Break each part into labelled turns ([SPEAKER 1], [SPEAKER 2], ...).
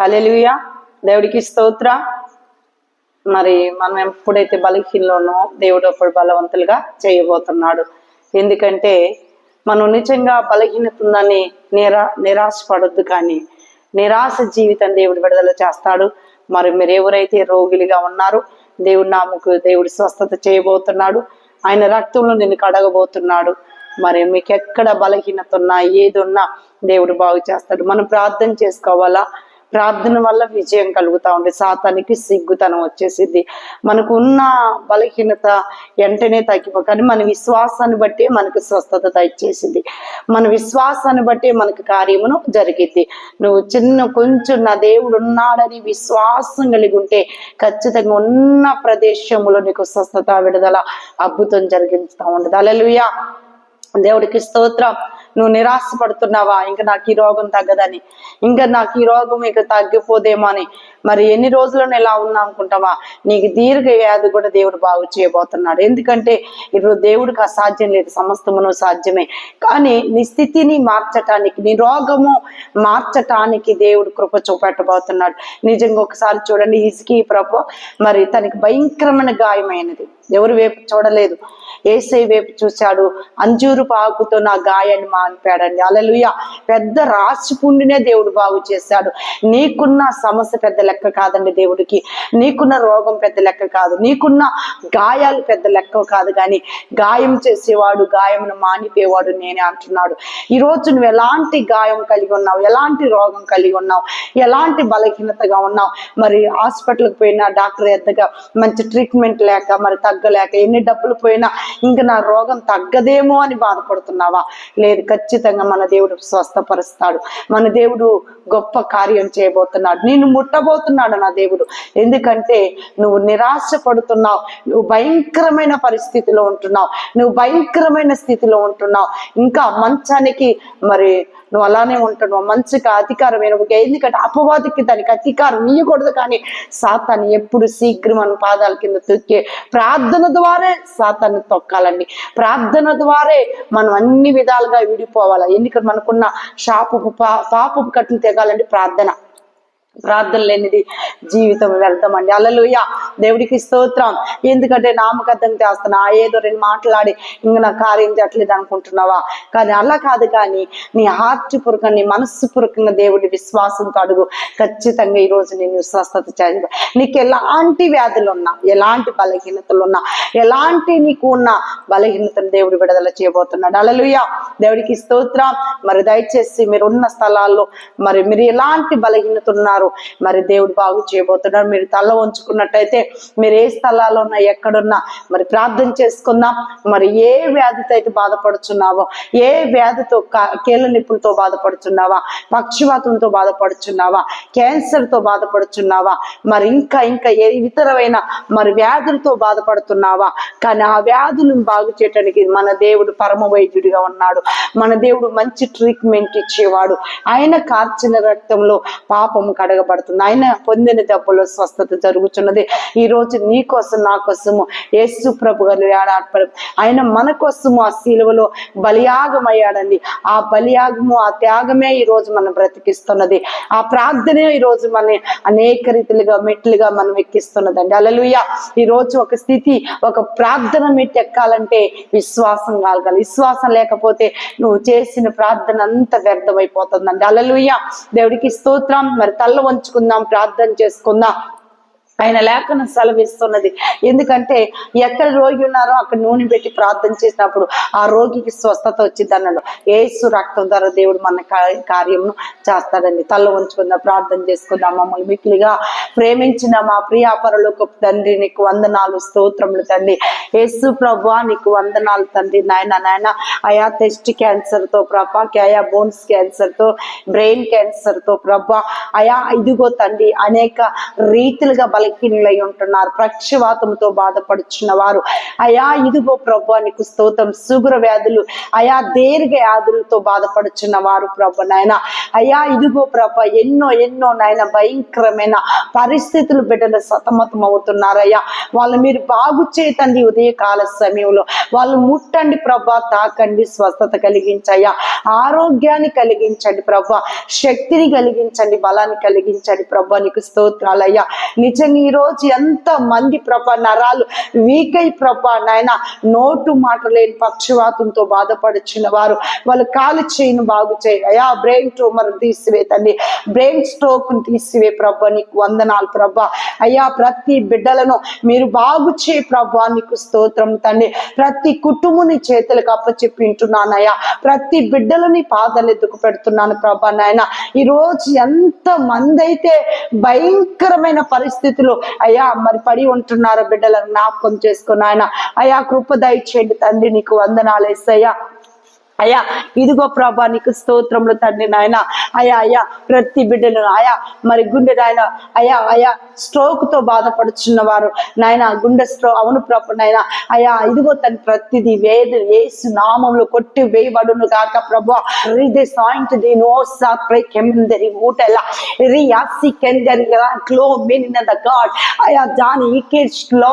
[SPEAKER 1] Hallelujah దేవుడికి స్తోత్ర. మరి మనం ఎప్పుడైతే బలహీనలోనో దేవుడు అప్పుడు బలవంతులుగా చేయబోతున్నాడు. ఎందుకంటే మనం నిజంగా బలహీనత ఉందని నిరా నిరాశపడొద్దు కానీ నిరాశ జీవితం దేవుడు విడుదల చేస్తాడు. మరి మీరు ఎవరైతే రోగులుగా ఉన్నారో దేవుడు నామకు దేవుడు స్వస్థత చేయబోతున్నాడు. ఆయన రక్తంలో నిన్ను కడగబోతున్నాడు. మరి మీకు ఎక్కడ బలహీనత ఉన్నా ఏది ఉన్నా దేవుడు బాగు చేస్తాడు. మనం ప్రార్థన చేసుకోవాలా? ప్రార్థన వల్ల విజయం కలుగుతా ఉంది. సాతానికి సిగ్గుతనం వచ్చేసింది మనకు ఉన్న బలహీనత వెంటనే తగ్గిపో కానీ మన విశ్వాసాన్ని బట్టి మనకు స్వస్థత దయచేసింది మన విశ్వాసాన్ని బట్టి మనకు కార్యమును జరిగింది నువ్వు చిన్న కొంచెం నా దేవుడు ఉన్నాడని విశ్వాసం కలిగి ఉంటే ఖచ్చితంగా ఉన్న ప్రదేశంలో నీకు స్వస్థత విడుదల అద్భుతం జరిగిస్తూ ఉండదు. అలలుయా దేవుడికి స్తోత్రం. నువ్వు నిరాశ పడుతున్నావా ఇంకా నాకు ఈ రోగం తగ్గదని. ఇంకా నాకు ఈ రోగం ఇక తగ్గిపోదేమో అని. మరి ఎన్ని రోజులను ఎలా ఉన్నా అనుకుంటావా? నీకు దీర్ఘ వ్యాధి కూడా దేవుడు బాగు చేయబోతున్నాడు. ఎందుకంటే ఇప్పుడు దేవుడికి అసాధ్యం లేదు. సమస్తమును సాధ్యమే. కానీ నీ స్థితిని మార్చటానికి నీ రోగము మార్చటానికి దేవుడు కృప చూపెట్టబోతున్నాడు. నిజంగా ఒకసారి చూడండి. ఇసుకి ప్రభు మరి తనకి భయంకరమైన గాయమైనది. ఎవరు వైపు చూడలేదు. ఏసై వైపు చూశాడు. అంజూరు పాకుతో నా గాయాన్ని మానిపాడండి. అలలుయ పెద్ద రాసి పుండినే దేవుడు బాగు చేశాడు. నీకున్న సమస్య పెద్ద లెక్క కాదండి దేవుడికి. నీకున్న రోగం పెద్ద లెక్క కాదు. నీకున్న గాయాలు పెద్ద లెక్క కాదు కానీ గాయం చేసేవాడు గాయమును మానిపోయేవాడు నేనే అంటున్నాడు. ఈ రోజు నువ్వు ఎలాంటి గాయం కలిగి ఉన్నావు? ఎలాంటి రోగం కలిగి ఉన్నావు? ఎలాంటి బలహీనతగా ఉన్నావు? మరి హాస్పిటల్కి పోయినా డాక్టర్ ఎద్దగా మంచి ట్రీట్మెంట్ లేక మరి తగ్గలేక ఎన్ని డబ్బులు పోయినా ఇంకా నా రోగం తగ్గదేమో అని బాధపడుతున్నావా? లేదు ఖచ్చితంగా మన దేవుడు స్వస్థపరుస్తాడు. మన దేవుడు గొప్ప కార్యం చేయబోతున్నాడు. నేను ముట్టబోతున్నాడు నా దేవుడు. ఎందుకంటే నువ్వు నిరాశ పడుతున్నావు నువ్వు భయంకరమైన పరిస్థితిలో ఉంటున్నావు. నువ్వు భయంకరమైన స్థితిలో ఉంటున్నావు. ఇంకా మంచానికి మరి నువ్వు అలానే ఉంటావు మంచిగా అధికారం ఎనుక ఎందుకంటే అపవాదికి దానికి అధికారం ఇయ్యకూడదు కానీ సాతాన్ని ఎప్పుడు శీఘ్రం మన పాదాల కింద తొక్కే ప్రార్థన ద్వారే సాతాన్ని తొక్కాలండి. ప్రార్థన ద్వారే మనం అన్ని విధాలుగా విడిపోవాలి. ఎందుకంటే మనకున్న శాపపు పా పాపపు కట్లు తెగాలంటే ప్రార్థన. ప్రార్థన లేనిది జీవితం వెళ్తామండి. అలలుయ దేవుడికి స్తోత్రం. ఎందుకంటే నామకర్థం చేస్తున్నా ఆ ఏదో రెండు మాట్లాడి ఇంక నా కార్యం చేయట్లేదు అనుకుంటున్నావా? కానీ అలా కాదు కానీ నీ హార్ట్ పూర్వకంగా నీ మనస్సు పూర్వకంగా దేవుడి విశ్వాసంతో అడుగు. ఖచ్చితంగా ఈ రోజు నేను స్వస్థత చేయ నీకు ఎలాంటి వ్యాధులు ఉన్నా ఎలాంటి బలహీనతలు ఉన్నా ఎలాంటి నీకు ఉన్న బలహీనతను దేవుడు విడుదల చేయబోతున్నాడు. అలలుయ దేవుడికి స్తోత్రం. మరి దయచేసి మీరు ఉన్న స్థలాల్లో మరి మీరు ఎలాంటి బలహీనత ఉన్నారు మరి దేవుడు బాగు చేయబోతున్నారు మీరు తల ఉంచుకున్నట్టయితే మీరు ఏ స్థలాల్లో ఉన్నా ఎక్కడున్నా మరి ప్రార్థన చేసుకుందాం. మరి ఏ వ్యాధితో అయితే బాధపడుచున్నావో ఏ వ్యాధితో కా- కీళ్ళ నిప్పులతో బాధపడుచున్నావా పక్షవాతంతో బాధపడుచున్నావా క్యాన్సర్తో బాధపడుచున్నావా మరి ఇంకా ఇంకా ఏ ఇతరమైన మరి వ్యాధులతో బాధపడుతున్నావా కానీ ఆ వ్యాధులను బాగు చేయటానికి మన దేవుడు పరమ వైద్యుడిగా ఉన్నాడు. మన దేవుడు మంచి ట్రీట్మెంట్ ఇచ్చేవాడు. ఆయన కార్చిన రక్తంలో పాపము కడగబడుతుంది ఆయన పొందిన దెబ్బలో స్వస్థత జరుగుతున్నది ఈ రోజు నీ కోసం నా కోసము యేసు ప్రభు గారు ఏడాడపడం ఆయన మన కోసము ఆ శిలువలో బలియాగం అయ్యాడండి ఆ బలియాగము ఆ త్యాగమే ఈ రోజు మనం బ్రతికిస్తున్నది. ఆ ప్రార్థనే ఈ రోజు మన అనేక రీతిలుగా మెట్లుగా మనం ఎక్కిస్తున్నదండి. అలలుయ ఈ రోజు ఒక స్థితి ఒక ప్రార్థన మెట్టు ఎక్కాలంటే విశ్వాసం కలగాలి. విశ్వాసం లేకపోతే నువ్వు చేసిన ప్రార్థన అంత వ్యర్థమైపోతుందండి. అలలుయ దేవుడికి స్తోత్రం. మరి తల్ల ఉంచుకుందాం ప్రార్థన చేసుకుందాం. ఆయన లేఖను సెలవిస్తున్నది. ఎందుకంటే ఎక్కడ రోగి ఉన్నారో అక్కడ నూనె పెట్టి ప్రార్థన చేసినప్పుడు ఆ రోగికి స్వస్థత వచ్చింది అన్నాడు ఏసు రక్తం ద్వారా దేవుడు మన కార్యమును చేస్తాడండి. తల్ల ఉంచుకుందాం ప్రార్థన చేసుకుందాం. మమ్మల్ని మిక్కిలిగా ప్రేమించిన మా ప్రియాపరలోకి తండ్రి నీకు వందనాలు స్తోత్రములు తండ్రి. యేసు ప్రభు నీకు వందనాలు తండ్రి. నాయన నాయన అయా టెస్ట్ క్యాన్సర్తో ప్రభా కయా బోన్స్ క్యాన్సర్తో బ్రెయిన్ క్యాన్సర్తో ప్రభా అయా ఇదిగో తండ్రి అనేక రీతిలుగా బలహీనులై ఉంటున్నారు. ప్రక్షవాతంతో బాధపడుచున్న వారు అయా ఇదిగో ప్రభు నీకు స్తోత్రం. సుగుర వ్యాధులు అయా దీర్ఘ వ్యాధులతో బాధపడుచున్న వారు ప్రభు నాయన. అయ్యా ఇదిగో ప్రభ ఎన్నో ఎన్నో నాయన భయంకరమైన పరిస్థితులు బిడ్డలు సతమతం అవుతున్నారయ్యా వాళ్ళు మీరు బాగు చేయతండి ఉదయకాల సమయంలో. వాళ్ళు ముట్టండి ప్రభా తాకండి స్వస్థత కలిగించయ్యా. ఆరోగ్యాన్ని కలిగించండి ప్రభా. శక్తిని కలిగించండి బలాన్ని కలిగించండి ప్రభా నీకు స్తోత్రాలయ్యా. నిజంగా ఈ రోజు ఎంత మంది ప్రభా నరాలు వీక్ అయి ప్రభా నాయన నోటు మాట లేని పక్షవాతంతో బాధపడుచున్న వారు వాళ్ళు కాలు చేయను బాగు అయ్యా బ్రెయిన్ ట్యూమర్ తీసివే తండ్రి బ్రెయిన్ స్ట్రోక్ తీసివే ప్రభా నీకు వందనాలు ప్రభా. అయ్యా ప్రతి బిడ్డలను మీరు బాగు చేయి ప్రభా నీకు స్తోత్రం తండ్రి ప్రతి కుటుంబని చేతులకు అప్పచెప్పింటున్నానయ్యా ప్రతి బిడ్డలని పాదాలు ఎత్తుకు పెడుతున్నాను ప్రభా నాయన. ఈ రోజు ఎంత మంది అయితే భయంకరమైన పరిస్థితులు అయ్యా మరి పడి ఉంటున్నారు బిడ్డలను జ్ఞాపకం చేసుకుని ఆయన అయ్యా కృప దయచేయండి తండ్రి నీకు వందనాలు వేసయ్యా అయ్యా ఇదిగో ప్రభా నీకు స్తోత్రంలో తండ్రి నాయన. అయా అయ్యా ప్రతి బిడ్డలు అయా మరి గుండె నాయన అయ్యా అయా స్ట్రోక్తో బాధపడుచున్న వారు నాయన గుండె స్ట్రో అవును ప్రభు నాయన. అయ్యా ఇదిగో తన ప్రతిది వేద వేసు నామంలో కొట్టి వేయబడును కాక ప్రభు. రిదే సాయింట్ ది నో సాప్రే కెమిందరి ఊటెల. రియాసి కెందరి క్లో మీన్ ద గాడ్. జాన్ ఈకేజ్ క్లో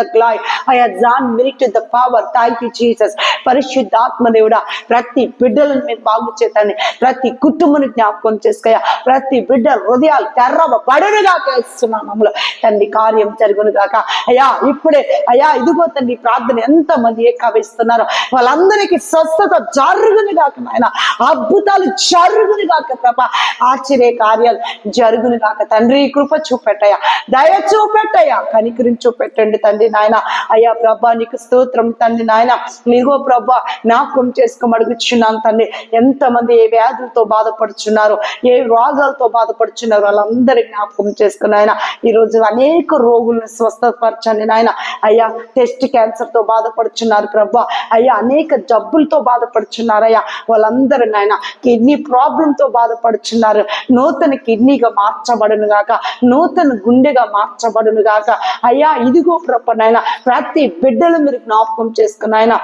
[SPEAKER 1] ద గ్లాయ్ అయ్యా జాన్ muriate the power. Thank you Jesus. పరిశుద్ధాత్మ దేవుడా ప్రతి బిడ్డలను మీరు బాగు చేతండి ప్రతి కుటుంబం జ్ఞాపకం చేసుకోయా ప్రతి బిడ్డ హృదయాలు తెర్రవ పడనుగా చేస్తున్నాము తండ్రి కార్యం జరుగును కాక అయ్యా ఇప్పుడే అయ్యా ఇదిగో తండ్రి ప్రార్థన ఎంత మంది ఏకావిస్తున్నారో. వాళ్ళందరికీ స్వస్థత జరుగును కాక నాయన. అద్భుతాలు జరుగును కాక ప్రభ. ఆశ్చర్య కార్యాలు జరుగును కాక తండ్రి కృప చూపెట్టయ్యా. దయ చూపెట్టయ్యా. కనికరించి చూపెట్టండి తండ్రి నాయన. అయ్యా ప్రభా నీకు స్తోత్రం తండ్రి నాయన. నీగో ప్రభా జ్ఞాపకం చేసుకొని అడుగుచున్నాను తండ్రి. ఎంతమంది ఏ వ్యాధులతో బాధపడుచున్నారు ఏ రోగాలతో బాధపడుచున్నారు వాళ్ళందరి జ్ఞాపకం చేసుకుని ఆయన ఈరోజు అనేక రోగులను స్వస్థపరచండి నాయన. అయ్యా టెస్ట్ క్యాన్సర్తో బాధపడుచున్నారు ప్రభా. అయ్యా అనేక జబ్బులతో బాధపడుచున్నారు అయ్యా. వాళ్ళందరూ నాయన కిడ్నీ ప్రాబ్లం తో బాధపడుచున్నారు. నూతన కిడ్నీగా మార్చబడును గాక నూతన గుండెగా మార్చబడును గాక. అయ్యా ఇదిగో ప్రభ నాయన ప్రతి బిడ్డలు మీరు జ్ఞాపకం చేసుకున్నాయన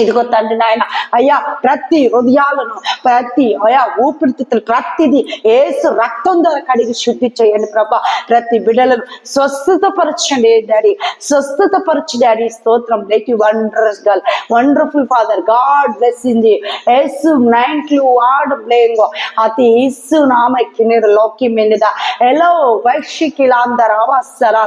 [SPEAKER 1] ఇదిగో తండ్రి నాయన అయ్యా ప్రతి హృదయాలను ప్రతి అయా ఊపిరితిత్తులు ప్రతిది ఏసు రక్తం ద్వారా కడిగి శుద్ధి చేయండి ప్రభా. ప్రతి బిడ్డలను స్వస్థతపరచండి డాడీ స్వస్థతపరచు డాడీ. స్తోత్రం. లేకి wonders girl wonderful father God బ్లెస్సింది ఏసు నైన్ట్లు వార్డ్ బ్లేంగో. అతి ఇసు నామకి మీరు లోకి మెండిద ఎలో వైశికిలాందర రావాసరా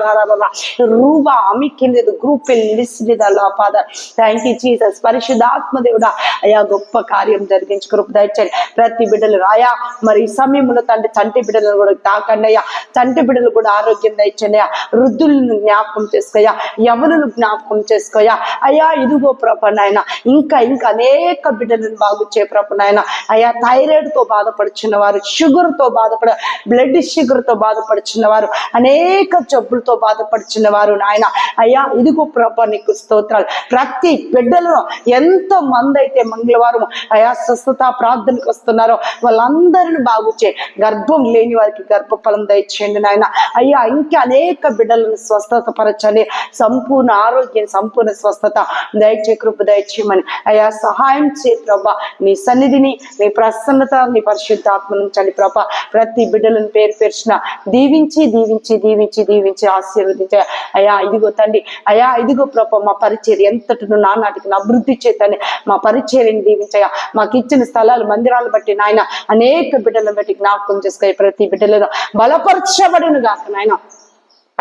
[SPEAKER 1] రూబా అమికింది గ్రూప్ లిస్టిద లో ఫాదర్ థ్యాంక్ యూ జీసస్ పరిశుద్ధాత్మ దేవుడా అయా గొప్ప కార్యం జరిగించి కృప దయచండి ప్రతి బిడ్డలు రాయా మరి సమయంలో తండ్రి చంటి బిడ్డలను కూడా తాకండి అయ్యా. చంటి బిడ్డలు కూడా ఆరోగ్యం దయచండి అయ్యా. వృద్ధులను జ్ఞాపకం చేసుకోయా యవనులు జ్ఞాపకం చేసుకోయా అయ్యా ఇదిగో ప్రభ నాయన ఇంకా ఇంకా అనేక బిడ్డలను బాగు చే ప్రభ నాయన. అయ్యా థైరాయిడ్తో బాధపడుచున్న వారు షుగర్తో బాధపడ బ్లడ్ షుగర్తో బాధపడుచున్న వారు అనేక జబ్బులతో బాధపడుచున్న వారు నాయన. అయ్యా ఇదిగో ప్రభా నీకు స్తోత్రాలు. ప్రతి బిడ్డలను ఎంత మంది అయితే మంగళవారం అయా స్వస్థత ప్రార్థనకు వస్తున్నారో వాళ్ళందరిని బాగుచే గర్భం లేని వారికి గర్భఫలం దయచేయండి నాయన. అయ్యా ఇంకా అనేక బిడ్డలను స్వస్థత పరచండి సంపూర్ణ ఆరోగ్యం సంపూర్ణ స్వస్థత దయచే కృప దయచేయమని. అయ్యా సహాయం చే ప్రభా. నీ సన్నిధిని నీ ప్రసన్నత నీ పరిశుద్ధాత్మను చని ప్రభా. ప్రతి బిడ్డలను పేరు పేర్చిన దీవించి దీవించి దీవించి దీవించి ఆశీర్వదించే. అయ్యా ఇదిగో తండ్రి. అయ్యా ఇదిగో ప్రభ మా పరిచయం ఎంతటిను నానాటికి అభివృద్ధి చేతని మా పరిచయని దీవించయ్యా. మాకు ఇచ్చిన స్థలాలు మందిరాలు బట్టి నాయన అనేక బిడ్డలను బట్టి జ్ఞాపకం చేసుకునే ప్రతి బిడ్డలను బలపరచబడును గాక నాయన.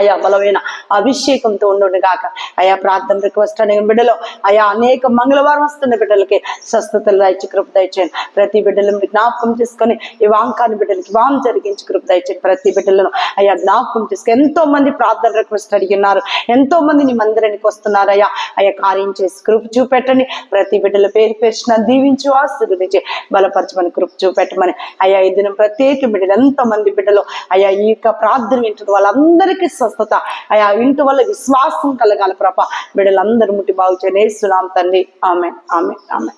[SPEAKER 1] అయా బలమైన అభిషేకంతో ఉండు గాక. అయా ప్రార్థన రిక్వెస్ట్ అనే బిడ్డలో అయా అనేక మంగళవారం వస్తున్న బిడ్డలకి స్వస్థతలు దయచి కృప దయచేయండి ప్రతి బిడ్డలను జ్ఞాపకం చేసుకొని ఈ వాంకాని బిడ్డలకి వాం జరిగించి కృప దయచేయండి ప్రతి బిడ్డలను అయా జ్ఞాపకం చేసుకుని ఎంతో మంది ప్రార్థన రిక్వెస్ట్ అడిగినారు. ఎంతో మంది నీ మందిరానికి వస్తున్నారు అయ్యా. అయ్యా కార్యం చేసి కృప చూపెట్టని ప్రతి బిడ్డల పేరు పేర్చిన దీవించు ఆశీర్వదించి బలపరచమని కృప చూపెట్టమని. అయ్యా ఈ దినం ప్రత్యేక బిడ్డలు ఎంతో మంది బిడ్డలు అయ్యా ఈ యొక్క ప్రార్థన వింటున్న వాళ్ళందరికీ స్వస్థత అయా ఇంటి వల్ల విశ్వాసం కలగాలి ప్రభ. బిడ్డలందరూ ముట్టి బాగు చేయనేస్తున్నాం తండ్రి. ఆమె ఆమె ఆమె